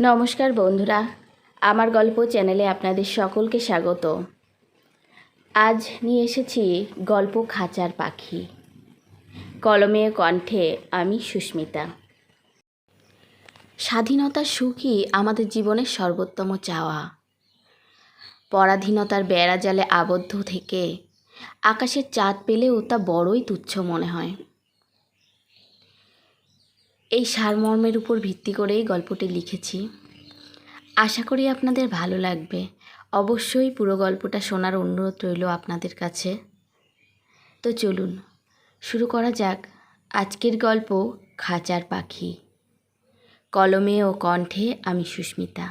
নমস্কার বন্ধুরা, আমার গল্প চ্যানেলে আপনাদের সকলকে স্বাগত। আজ নিয়ে এসেছি গল্প খাঁচার পাখি। কলমে কণ্ঠে আমি সুস্মিতা। স্বাধীনতা সুখই আমাদের জীবনের সর্বোত্তম চাওয়া। পরাধীনতার বেড়া জালে আবদ্ধ থেকে আকাশের চাঁদ পেলেও তা বড়ই তুচ্ছ মনে হয়। এই সারমর্মের উপর ভিত্তি করেই গল্পটি লিখেছি। আশা করি আপনাদের ভালো লাগবে। অবশ্যই পুরো গল্পটা শোনার অনুরোধ রইল আপনাদের কাছে। তো চলুন, শুরু করা যাক আজকের গল্প খাঁচার পাখি। কলমে ও কণ্ঠে আমি সুস্মিতা।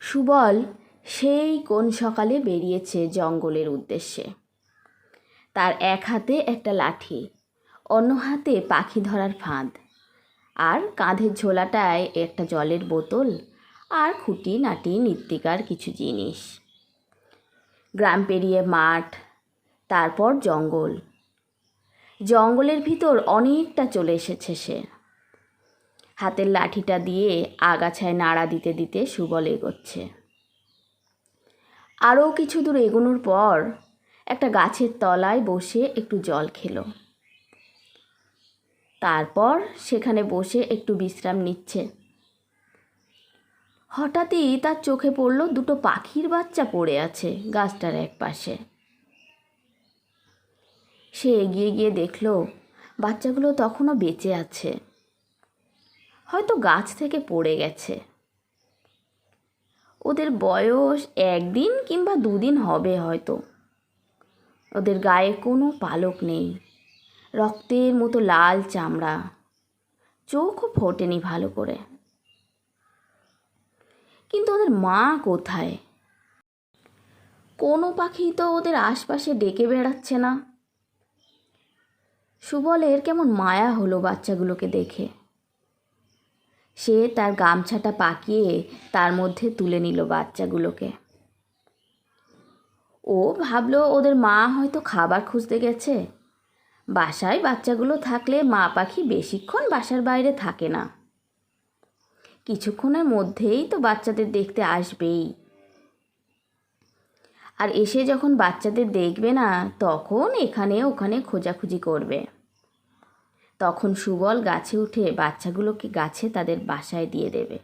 সুবল সেই কোন সকালে বেরিয়েছে জঙ্গলের উদ্দেশ্যে। তার এক হাতে একটা লাঠি অন্য হাতে পাখি ধরার ফাঁদ। আর কাঁধের ঝোলাটায় একটা জলের বোতল আর খুঁটি, নাটি নিত্যিকার কিছু জিনিস। গ্রাম পেরিয়ে মাঠ, তারপর জঙ্গল। জঙ্গলের ভিতর অনেকটা চলে এসেছে সে। হাতের লাঠিটা দিয়ে আগাছায় নাড়া দিতে দিতে সুবল এগোচ্ছে। আরও কিছু দূর এগোনোর পর একটা গাছের তলায় বসে একটু জল খেলো। তারপর সেখানে বসে একটু বিশ্রাম নিচ্ছে। হঠাৎই তার চোখে পড়ল দুটো পাখির বাচ্চা পড়ে আছে গাছটার এক পাশে সে এগিয়ে গিয়ে দেখল বাচ্চাগুলো তখনও বেঁচে আছে। হয়তো গাছ থেকে পড়ে গেছে। ওদের বয়স একদিন কিংবা দুদিন হবে হয়তো। ওদের গায়ে কোনো পালক নেই। রক্তের মতো লাল চামড়া। চোখও ফোটেনি ভালো করে। কিন্তু ওদের মা কোথায়? কোনো পাখি তো ওদের আশপাশে ডেকে বেড়াচ্ছে না। সুবলের কেমন মায়া হলো বাচ্চাগুলোকে দেখে। সে তার গামছাটা পাকিয়ে তার মধ্যে তুলে নিল বাচ্চাগুলোকে। ও ভাবলো ওদের মা হয়তো খাবার খুঁজতে গেছে। বাসায় বাচ্চাগুলো থাকলে মা পাখি বেশিক্ষণ বাসার বাইরে থাকে না। কিছুক্ষণের মধ্যেই তো বাচ্চাদের দেখতে আসবেই। আর এসে যখন বাচ্চাদের দেখবে না, তখন এখানে ওখানে খোঁজাখুঁজি করবে। তখন সুবল গাছে উঠে বাচ্চাগুলোকে গাছে তাদের বাসায় দিয়ে দেবে।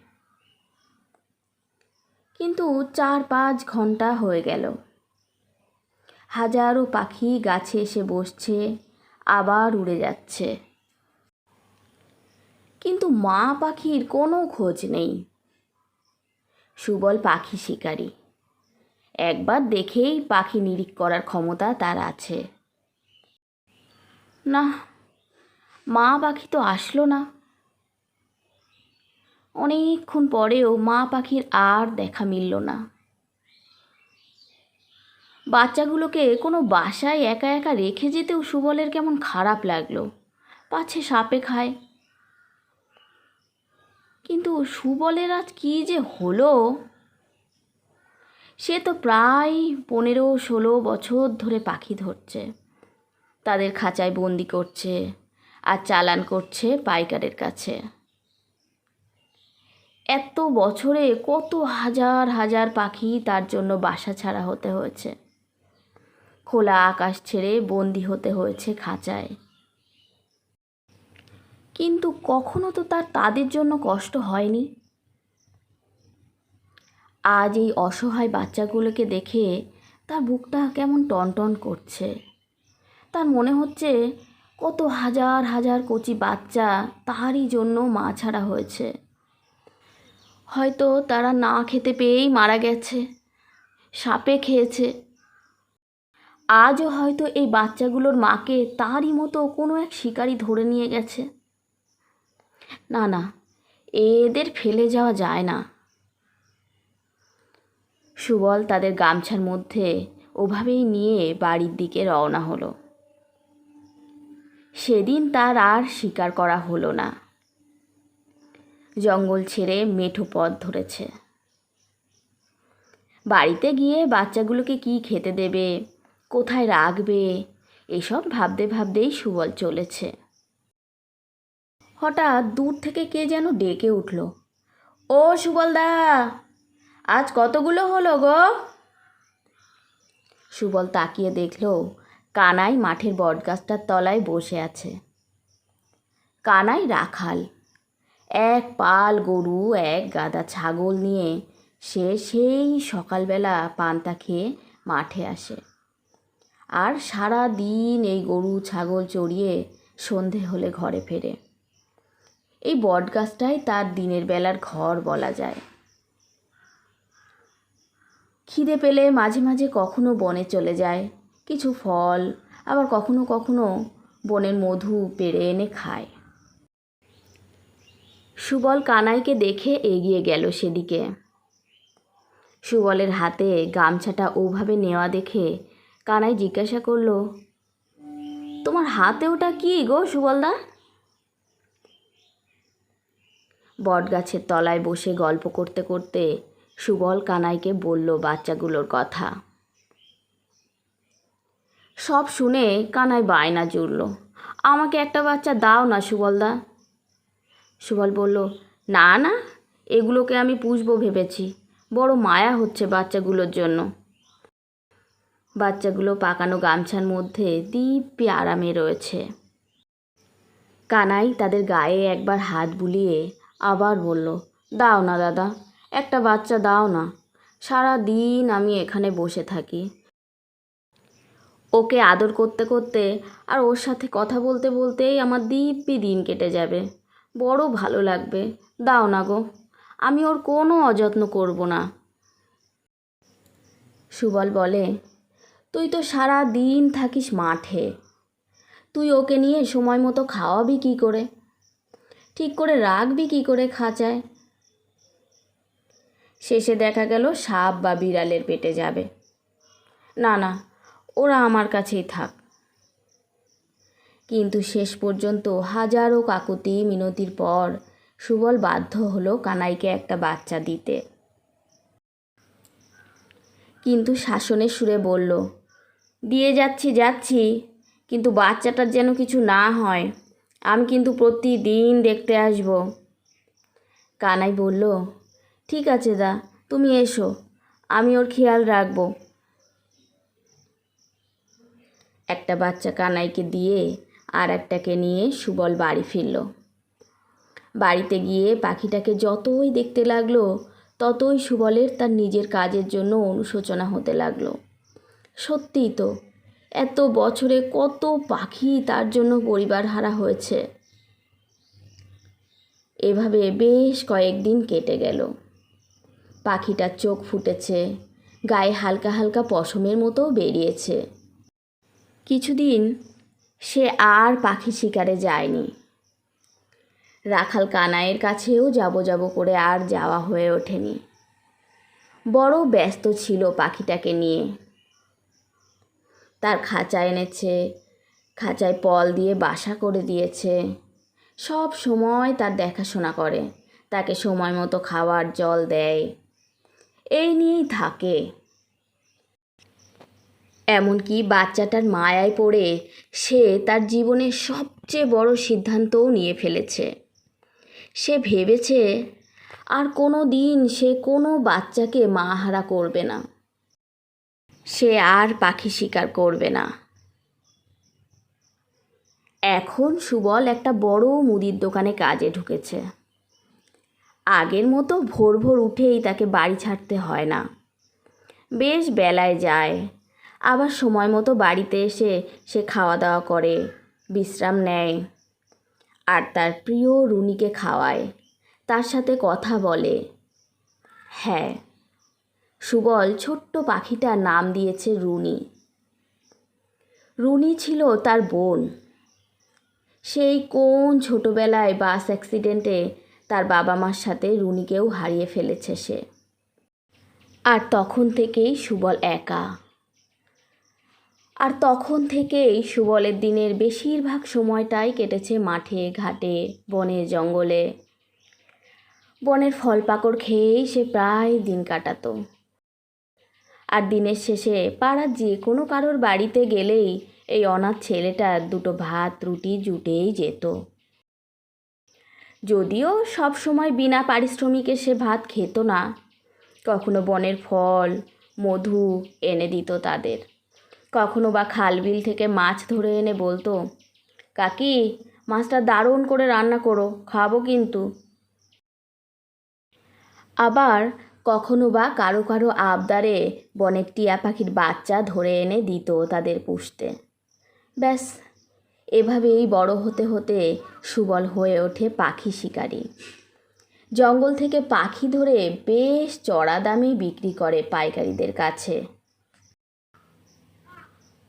কিন্তু চার পাঁচ ঘণ্টা হয়ে গেল। হাজারো পাখি গাছে এসে বসছে। আবার উড়ে যাচ্ছে। কিন্তু মা পাখির কোনো খোঁজ নেই। সুবল পাখি শিকারী। একবার দেখেই পাখি নিরিখ করার ক্ষমতা তার আছে। না, মা পাখি তো আসলো না। অনেকক্ষণ পরেও মা পাখির আর দেখা মিলল না। বাচ্চাগুলোকে কোনো বাসায় একা একা রেখে যেতেও সুবলের কেমন খারাপ লাগল। পাছে সাপে খায়। কিন্তু সুবলের আজ কী যে হলো? সে তো প্রায় পনেরো, ষোলো বছর ধরে পাখি ধরছে। তাদের খাঁচায় বন্দি করছে আর চালান করছে পাইকারের কাছে। এত বছরে কত হাজার হাজার পাখি তার জন্য বাসা ছাড়া হতে হয়েছে। খোলা আকাশ ছেড়ে বন্দি হতে হয়েছে খাঁচায়। কিন্তু কখনো তো তার তাদের জন্য কষ্ট হয়নি। আজ এই অসহায় বাচ্চাগুলোকে দেখে তার বুকটা কেমন টনটন করছে। তার মনে হচ্ছে কত হাজার হাজার কচি বাচ্চা তারই জন্য মা ছাড়া হয়েছে। হয়তো তারা না খেতে পেয়েই মারা গেছে, সাপে খেয়েছে আজও হয়তো এই বাচ্চাগুলোর মাকে তারই মতো কোনো এক শিকারি ধরে নিয়ে গেছে। না না, এদের ফেলে যাওয়া যায় না। সুবল তাদের গামছার মধ্যে ওভাবেই নিয়ে বাড়ির দিকে রওনা হলো। সেদিন তার আর শিকার করা হলো না। জঙ্গল ছেড়ে মেঠো পথ ধরেছে। বাড়িতে গিয়ে বাচ্চাগুলোকে কি খেতে দেবে কোথায় রাখবে? এসব ভাবতে ভাবতেই সুবল চলেছে। হঠাৎ দূর থেকে কে যেন ডেকে উঠল। ও সুবলদা আজ কতগুলো হলো গো? সুবল তাকিয়ে দেখল, কানাই মাঠের বটগাছটার তলায় বসে আছে। কানাই রাখাল, এক পাল গরু, এক গাদা ছাগল নিয়ে সে সেই সকালবেলা পান্তা খেয়ে মাঠে আসে। আর সারা দিন এই গরু, ছাগল চড়িয়ে সন্ধে হলে ঘরে ফেরে। এই বটগাছটাই তার দিনের বেলার ঘর বলা যায়। খিদে পেলে মাঝে মাঝে কখনো বনে চলে যায়। কিছু ফল, আবার কখনো কখনো বনের মধু পেড়ে এনে খায়। সুবল কানাইকে দেখে এগিয়ে গেল সেদিকে। সুবলের হাতে গামছাটা ওভাবে নেওয়া দেখে কানাই জিজ্ঞাসা করল, তোমার হাতে ওটা কি গো, সুবলদা? বটগাছের তলায় বসে গল্প করতে করতে সুবল কানাইকে বলল বাচ্চাগুলোর কথা। সব শুনে কানাই বায়না জুড়ল, আমাকে একটা বাচ্চা দাও না, সুবলদা। সুবল বলল, না না, এগুলোকে আমি পুষবো ভেবেছি, বড় মায়া হচ্ছে বাচ্চাগুলোর জন্য। বাচ্চাগুলো পাকানো গামছার মধ্যে দিব্যি আরামে রয়েছে। কানাই তাদের গায়ে একবার হাত বুলিয়ে আবার বলল, দাও না দাদা, একটা বাচ্চা দাও না। সারা দিন আমি এখানে বসে থাকি। ওকে আদর করতে করতে আর ওর সাথে কথা বলতে বলতেই আমার দিব্যি দিন কেটে যাবে। বড় ভালো লাগবে। দাও না গো, আমি ওর কোনো অযত্ন করব না। সুবল বলে তুই তো সারা দিন থাকিস মাঠে। তুই ওকে নিয়ে সময় মতো খাওয়াবি কী করে? ঠিক করে রাখবি কী করে খাঁচায়? শেষে দেখা গেল সাপ বা বিড়ালের পেটে যাবে। না না, ওরা আমার কাছেই থাক। কিন্তু শেষ পর্যন্ত হাজারো কাকুতি মিনতির পর সুবল বাধ্য হলো কানাইকে একটা বাচ্চা দিতে। কিন্তু শাসনের সুরে বলল, দিয়ে যাচ্ছি যাচ্ছি, কিন্তু বাচ্চাটার যেন কিছু না হয়, আমি কিন্তু প্রতিদিন দেখতে আসব। কানাই বলল, ঠিক আছে দা, তুমি এসো, আমি ওর খেয়াল রাখব। একটা বাচ্চা কানাইকে দিয়ে আর একটাকে নিয়ে সুবল বাড়ি ফিরল। বাড়িতে গিয়ে পাখিটাকে যতই দেখতে লাগল ততই সুবলের তার নিজের কাজের জন্য অনুশোচনা হতে লাগল। সত্যিই তো, এত বছরে কত পাখি তার জন্য পরিবার হারা হয়েছে। এভাবে বেশ কয়েকদিন কেটে গেল। পাখিটার চোখ ফুটেছে, গায়ে হালকা হালকা পশমের মতো বেরিয়েছে। কিছুদিন সে আর পাখি শিকারে যায়নি। রাখাল কানাইয়ের কাছেও যাব যাব করে আর যাওয়া হয়ে ওঠেনি। বড় ব্যস্ত ছিল পাখিটাকে নিয়ে। তার খাঁচা এনেছে, খাঁচায় পল দিয়ে বাসা করে দিয়েছে। সব সময় তার দেখাশোনা করে, তাকে সময় মতো খাবার জল দেয়। এই নিয়েই থাকে। এমনকি বাচ্চাটার মায়ায় পড়ে সে তার জীবনের সবচেয়ে বড় সিদ্ধান্তও নিয়ে ফেলেছে। সে ভেবেছে আর কোনো দিন সে কোনো বাচ্চাকে মাহারা করবে না। সে আর পাখি শিকার করবে না। এখন সুবল একটা বড় মুদির দোকানে কাজে ঢুকেছে। আগের মতো ভোর ভোর উঠেই তাকে বাড়ি ছাড়তে হয় না। বেশ বেলায় যায়, আবার সময় মতো বাড়িতে এসে সে খাওয়া দাওয়া করে, বিশ্রাম নেয়। আর তার প্রিয় রুনিকে খাওয়ায়। তার সাথে কথা বলে। হ্যাঁ সুবল ছোট্ট পাখিটার নাম দিয়েছে রুনি। রুনি ছিল তার বোন। সেই কোন ছোটোবেলায় বাস অ্যাক্সিডেন্টে তার বাবা মার সাথে রুনিকেও হারিয়ে ফেলেছে সে। আর তখন থেকেই সুবল একা। আর তখন থেকেই সুবলের দিনের বেশিরভাগ সময়টাই কেটেছে মাঠে, ঘাটে বনে জঙ্গলে। বনের ফল পাকড় খেয়েই সে প্রায় দিন কাটাতো। আর দিনের শেষে পাড়ার যে কোনো কারোর বাড়িতে গেলেই এই অনাথ ছেলেটার দুটো ভাত, রুটি জুটেই যেত। যদিও সব সময় বিনা পারিশ্রমিকে সে ভাত খেত না, কখনো বনের ফল, মধু এনে দিত তাদের। কখনো বা খালবিল থেকে মাছ ধরে এনে বলতো, কাকি, মাছটা দারুণ করে রান্না করো, খাব কিন্তু। আবার কখনো বা কারও কারও আবদারে বনের টিয়া পাখির বাচ্চা ধরে এনে দিত তাদের পুষতে। ব্যাস, এভাবেই বড় হতে হতে সুবল হয়ে ওঠে পাখি শিকারী। জঙ্গল থেকে পাখি ধরে বেশ চড়া দামে বিক্রি করে পাইকারিদের কাছে।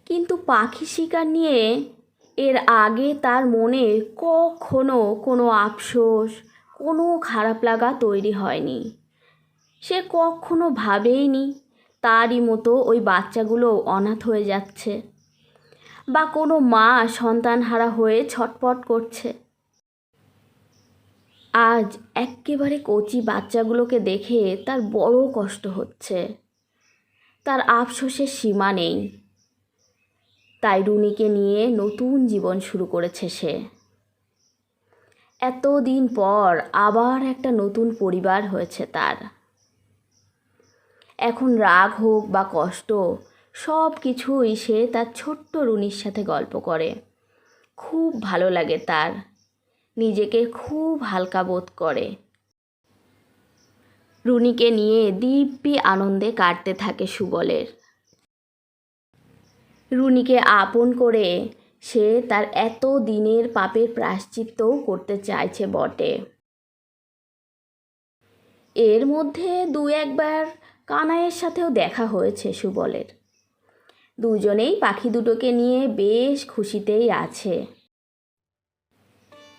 কিন্তু পাখি শিকার নিয়ে এর আগে তার মনে কখনো কোনো আফসোস, কোনো খারাপ লাগা তৈরি হয়নি। সে কখনো ভাবেইনি তারই মতো ওই বাচ্চাগুলো অনাথ হয়ে যাচ্ছে বা কোনো মা সন্তানহারা হয়ে ছটপট করছে। আজ এক্কেবারে কচি বাচ্চাগুলোকে দেখে তার বড় কষ্ট হচ্ছে। তার আফসোসের সীমা নেই। তাই রুনিকে নিয়ে নতুন জীবন শুরু করেছে সে। এতদিন পর আবার একটা নতুন পরিবার হয়েছে তার। এখন রাগ হোক বা কষ্ট, সব কিছুই সে তার ছোট্ট রুনির সাথে গল্প করে। খুব ভালো লাগে তার। নিজেকে খুব হালকা বোধ করে। রুনিকে নিয়ে দিব্যি আনন্দে কাটতে থাকে সুবলের। রুনিকে আপন করে সে তার এত দিনের পাপের প্রায়শ্চিত্তও করতে চাইছে বটে। এর মধ্যে দু একবার কানাইয়ের সাথেও দেখা হয়েছে সুবলের। দুজনেই পাখি দুটোকে নিয়ে বেশ খুশিতেই আছে।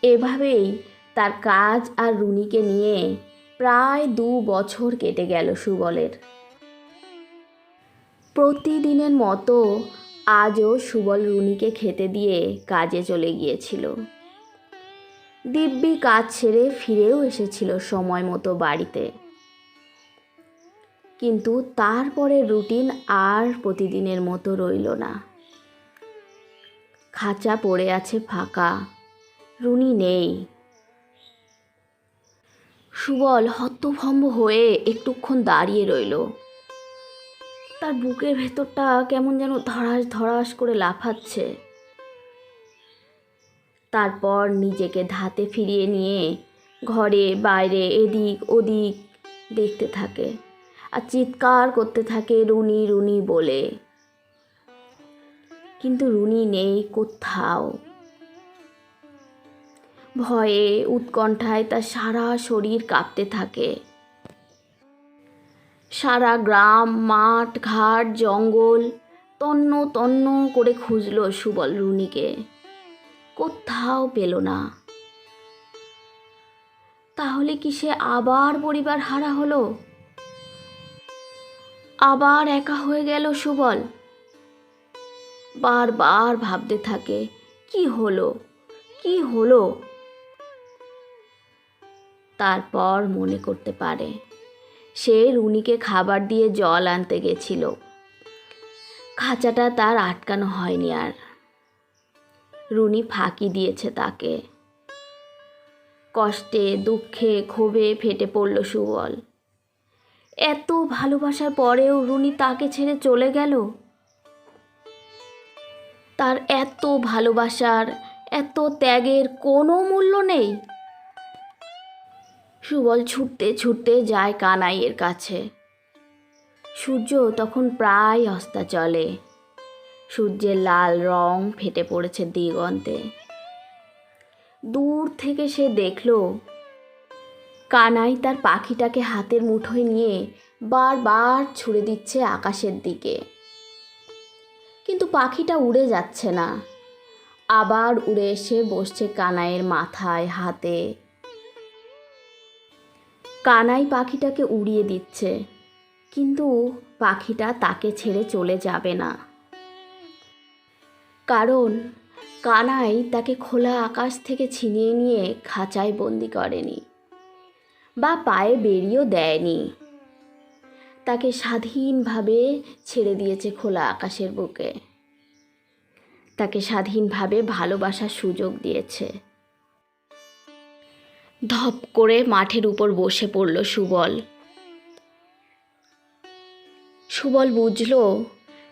এভাবেই তার কাজ আর রুনিকে নিয়ে প্রায় দু বছর কেটে গেল সুবলের। প্রতিদিনের মতো আজও সুবল রুনিকে খেতে দিয়ে কাজে চলে গিয়েছিল। দিব্যি কাজ ছেড়ে ফিরেও এসেছিল সময় মতো বাড়িতে। কিন্তু তারপরে রুটিন আর প্রতিদিনের মতো রইল না। খাঁচা পড়ে আছে ফাঁকা, রুনি নেই। সুবল হতভম্ব হয়ে একটুক্ষণ দাঁড়িয়ে রইল। তার বুকের ভেতরটা কেমন যেন ধরাস ধরাস করে লাফাচ্ছে। তারপর নিজেকে ধাতে ফিরিয়ে নিয়ে ঘরে, বাইরে, এদিক, ওদিক দেখতে থাকে আর চিৎকার করতে থাকে রুনি রুনি বলে। কিন্তু রুনি নেই কোথাও। ভয়ে উৎকণ্ঠায় তার সারা শরীর কাঁপতে থাকে। সারা গ্রাম, মাঠ, ঘাট, জঙ্গল তন্ন তন্ন করে খুঁজল সুবল রুনিকে। কোথাও পেল না। তাহলে কি সে আবার পরিবার হারা হলো? আবার একা হয়ে গেল সুবল। বারবার ভাবতে থাকে, কি হলো? কি হলো? তারপর মনে করতে পারে। সে রুনিকে খাবার দিয়ে জল আনতে গেছিল। খাঁচাটা তার আটকানো হয়নি আর। রুনি ফাঁকি দিয়েছে তাকে। কষ্টে, দুঃখে, ক্ষোভে ফেটে পড়ল সুবল। এত ভালোবাসার পরেও রুনি তাকে ছেড়ে চলে গেল? তার এত ভালোবাসার, এত ত্যাগের কোনো মূল্য নেই? সুবল ছুটতে ছুটতে যায় কানাইয়ের কাছে। সূর্য তখন প্রায় অস্তা চলে। সূর্যের লাল রং ফেটে পড়েছে দিগন্তে। দূর থেকে সে দেখল, কানাই তার পাখিটাকে হাতের মুঠোয় নিয়ে বারবার ছুড়ে দিচ্ছে আকাশের দিকে। কিন্তু পাখিটা উড়ে যাচ্ছে না। আবার উড়ে এসে বসছে কানাইয়ের মাথায়, হাতে। কানাই পাখিটাকে উড়িয়ে দিচ্ছে। কিন্তু পাখিটা তাকে ছেড়ে চলে যাবে না। কারণ কানাই তাকে খোলা আকাশ থেকে ছিনিয়ে নিয়ে খাঁচায় বন্দি করেনি বা পায়ে বেরিয়েও দেয়নি। তাকে স্বাধীনভাবে ছেড়ে দিয়েছে খোলা আকাশের বুকে। তাকে স্বাধীনভাবে ভালোবাসার সুযোগ দিয়েছে। ধপ করে মাঠের উপর বসে পড়ল সুবল। সুবল বুঝল,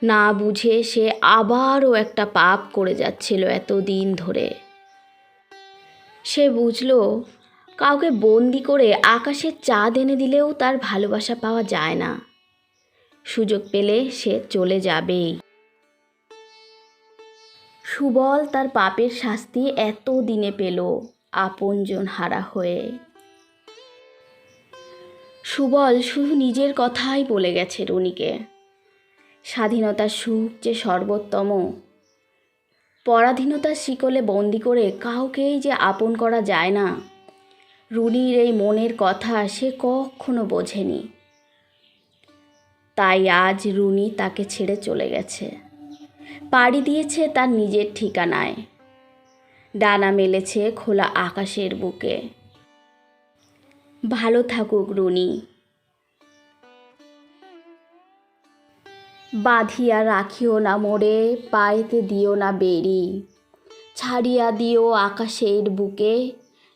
না বুঝে সে আবারও একটা পাপ করে যাচ্ছিল এত দিন ধরে। সে বুঝল, কাউকে বন্দি করে আকাশের চাঁদ এনে দিলেও তার ভালোবাসা পাওয়া যায় না। সুযোগ পেলে সে চলে যাবেই। সুবল তার পাপের শাস্তি এত দিনে পেল। আপনজন হারা হয়ে। সুবল শুধু নিজের কথাই বলে গেছে রুনিকে। স্বাধীনতার সুখ যে সর্বোত্তম, পরাধীনতার শিকলে বন্দি করে কাউকেই যে আপন করা যায় না। রুনির এই মনের কথা সে কখনো বোঝেনি। তাই আজ রুনি তাকে ছেড়ে চলে গেছে। পাড়ি দিয়েছে তার নিজের ঠিকানায়। ডানা মেলেছে খোলা আকাশের বুকে। ভালো থাকুক, রুনি। বাঁধিয়া রাখিও না মোরে পায়েতে দিও না বেরি ছাড়িয়া দিও আকাশের বুকে,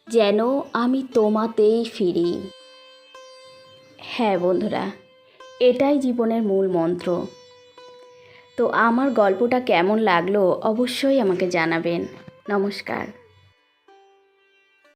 যেন আমি তোমাতেই ফিরি। হ্যাঁ বন্ধুরা, এটাই জীবনের মূল মন্ত্র। তো আমার গল্পটা কেমন লাগল অবশ্যই আমাকে জানাবেন। নমস্কার।